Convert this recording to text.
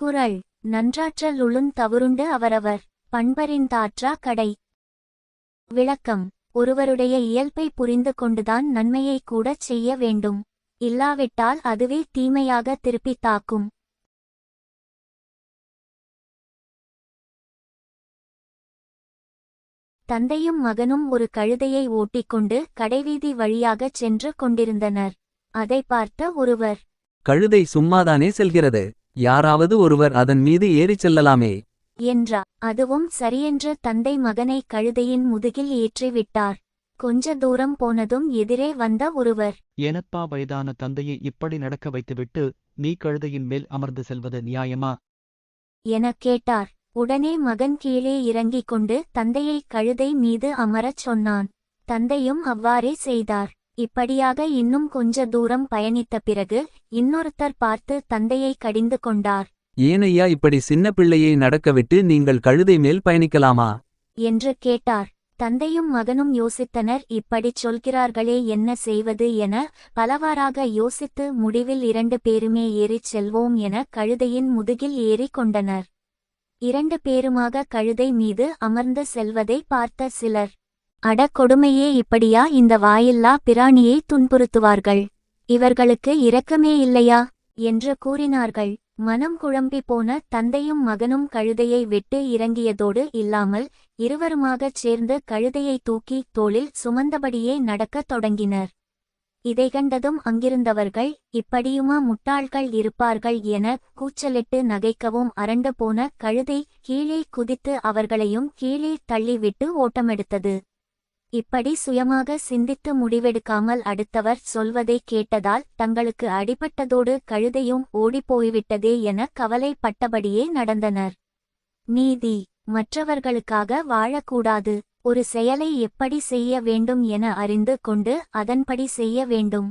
குரல் நன்றாற்றல் உளுந் தவறுண்டு அவரவர் பண்பறிந்தாற்றா கடை. விளக்கம் ஒருவருடைய இயல்பை புரிந்து கொண்டுதான் நன்மையை கூடச் செய்ய வேண்டும். இல்லாவிட்டால் அதுவே தீமையாக திருப்பித் தாக்கும். தந்தையும் மகனும் ஒரு கழுதையை ஓட்டிக்கொண்டு கடைவீதி வழியாகச் சென்று கொண்டிருந்தனர். அதை பார்த்த ஒருவர் கழுதை சும்மாதானே செல்கிறது? யாராவது ஒருவர் அதன் மீது ஏறிச் செல்லலாமே. என்றா. அதுவும் சரியென்று தந்தை மகனை கழுதையின் முதுகில் ஏற்றிவிட்டார். கொஞ்ச தூரம் போனதும் எதிரே வந்த ஒருவர். எனப்பா வயதான தந்தையை இப்படி நடக்க வைத்துவிட்டு நீ கழுதையின் மேல் அமர்ந்து செல்வது நியாயமா? எனக் கேட்டார். உடனே மகன் கீழே இறங்கிக் கொண்டு தந்தையை கழுதை மீது அமரச் சொன்னான். தந்தையும் அவ்வாறே செய்தார். இப்படியாக இன்னும் கொஞ்ச தூரம் பயணித்த பிறகு இன்னொருத்தர் பார்த்து தந்தையை கடிந்து கொண்டார். ஏனையா இப்படி சின்ன பிள்ளையை நடக்கவிட்டு நீங்கள் கழுதை மேல் பயணிக்கலாமா? என்று கேட்டார். தந்தையும் மகனும் யோசித்தனர். இப்படிச் சொல்கிறார்களே என்ன செய்வது என பலவாறாக யோசித்து முடிவில் இரண்டு பேருமே ஏறிச் செல்வோம் என கழுதையின் முதுகில் ஏறிக் கொண்டனர். இரண்டு பேருமாக கழுதை மீது அமர்ந்து செல்வதை பார்த்த சிலர். அட கொடுமையே இப்படியா? இந்த வாயில்லா பிராணியை துன்புறுத்துவார்கள். இவர்களுக்கு இரக்கமே இல்லையா? என்று கூறினார்கள். மனம் குழம்பி போன தந்தையும் மகனும் கழுதையை விட்டு இறங்கியதோடு இல்லாமல் இருவருமாகச் சேர்ந்து கழுதையை தூக்கி தோளில் சுமந்தபடியே நடக்கத் தொடங்கினர். இதை கண்டதும் அங்கிருந்தவர்கள் இப்படியுமா முட்டாள்கள் இருப்பார்கள் என கூச்சலிட்டு நகைக்கவும் அரண்டு போன கழுதை கீழே குதித்து அவர்களையும் கீழே தள்ளிவிட்டு ஓட்டமெடுத்தது. இப்படி சுயமாக சிந்தித்து முடிவெடுக்காமல் அடுத்தவர் சொல்வதைக் கேட்டதால் தங்களுக்கு அடிபட்டதோடு கழுதையும் ஓடிப்போய்விட்டதே என கவலைப்பட்டபடியே நடந்தனர். நீதி மற்றவர்களுக்காக வாழக்கூடாது ஒரு செயலை எப்படி செய்ய வேண்டும் என அறிந்து கொண்டு அதன்படி செய்ய வேண்டும்.